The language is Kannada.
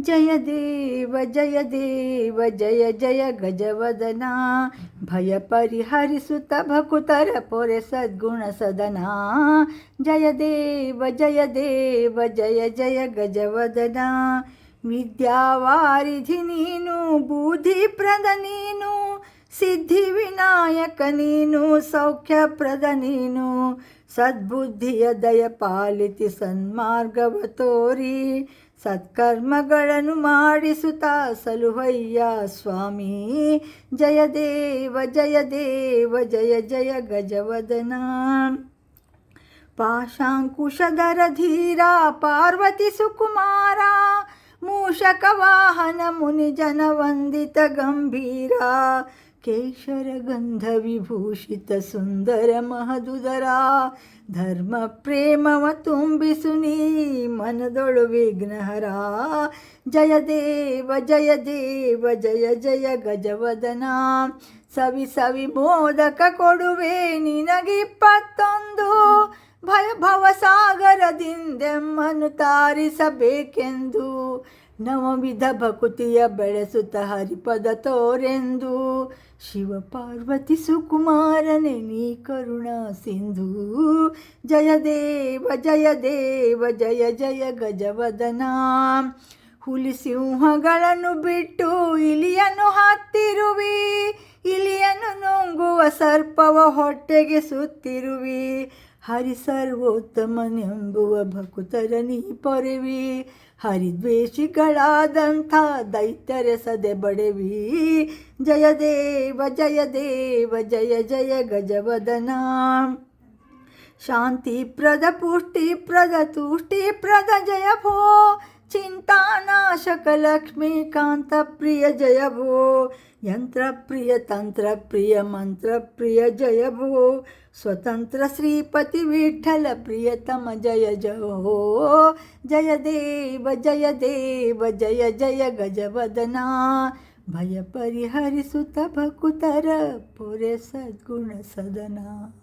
ಜಯ ದೇವ ಜಯ ದೇವ ಜಯ ಜಯ ಗಜವದನ ಭಯ ಪರಿಹರಿಸುತ್ತ ಭಕುತರ ಪೊರೆ ಸದ್ಗುಣ ಸದನ ಜಯ ದೇವ ಜಯ ದೇವ ಜಯ ಜಯ ಗಜವದನ ವಿದ್ಯಾವಾರಿಧಿ ನೀನು ಬುದ್ಧಿಪ್ರದ ನೀನು ಸಿದ್ಧಿ ವಿನಾಯಕ ನೀನು ಸೌಖ್ಯಪ್ರದ ನೀನು ಸದ್ಬುದ್ಧಿಯ ದಯ ಪಾಲಿತಿ ಸನ್ಮಾರ್ಗವ ತೋರಿ, ಸತ್ಕರ್ಮಗಳನ್ನು ಮಾಡಿಸುತ್ತಾ ಸಲುಹಯ್ಯ ಸ್ವಾಮಿ. ಜಯ ದೇವ ಜಯ ದೇವ, ಜಯ ಜಯ ಗಜವದನ. ಪಾಶಾಂಕುಶಧರ ಧೀರ, ಪಾರ್ವತಿ ಸುಕುಮಾರ, ಮೂಷಕ ವಾಹನ ಮುನಿಜನ ವಂದಿತ ಗಂಭೀರ. ಕೇಶರ ಗಂಧ ವಿಭೂಷಿತ ಸುಂದರ ಮಹದುದರ, ಧರ್ಮ ಪ್ರೇಮವ ತುಂಬಿಸು ನೀ ಮನದೊಳು ವಿಘ್ನಹರ. ಜಯ ದೇವ ಜಯ ದೇವ, ಜಯ ಜಯ ಗಜವದನ. ಸವಿ ಸವಿ ಮೋದಕ ಕೊಡುವೆ ನಿನಗಿಪ್ಪತ್ತೊಂದು. ಭಯ ಭವಸಾಗರದಿಂದೆಮ್ಮನು ತಾರಿಸಬೇಕೆಂದು. ನವವಿಧ ಭಕುತಿಯ ಬೆಳೆಸುತ್ತ ಹರಿಪದ ತೋರೆಂದು. ಶಿವ ಪಾರ್ವತಿ ಸುಕುಮಾರನೆ ನೀ ಕರುಣಾ ಸಿಂಧು. ಜಯ ದೇವ ಜಯ ದೇವ, ಜಯ ಜಯ ಗಜವದನ. ಹುಲಿ ಸಿಂಹಗಳನ್ನು ಬಿಟ್ಟು ಇಲಿಯನ್ನು ಹತ್ತಿರುವಿ. ಇಲಿಯನ್ನು ನುಂಗುವ ಸರ್ಪವ ಹೊಟ್ಟೆಗೆ ಸುತ್ತಿರುವಿ. ಹರಿ ಸರ್ವೋತ್ತಮನೆಂಬುವ ಭಕುತರ ನೀ ಪೊರೆವಿ ಹರಿದ್ವೇಷಿಗಳಾದಂಥ ದೈತ್ಯರ ಸದೆ ಬಡೆವಿ ಜಯ ದೇವ ಜಯ ದೇವ ಜಯ ಜಯ ಗಜವದನ ಶಾಂತಿಪ್ರದ ಪುಷ್ಟಿಪ್ರದ ತುಷ್ಟಿಪ್ರದ ಜಯ ಭೋ ಚಿಂತಾನಾಶಕ विनाशकलक्ष्मीकान्तप्रिय जय भो यंत्र प्रिय तंत्र प्रिय मंत्र प्रिय जय भो स्वतन्त्र श्रीपतिविठ्ठलप्रियतम जय जय हो जय देव जय देव जय जय गजवदना। भय परिहरिसुत भकुतर पुरे सद्गुण सदना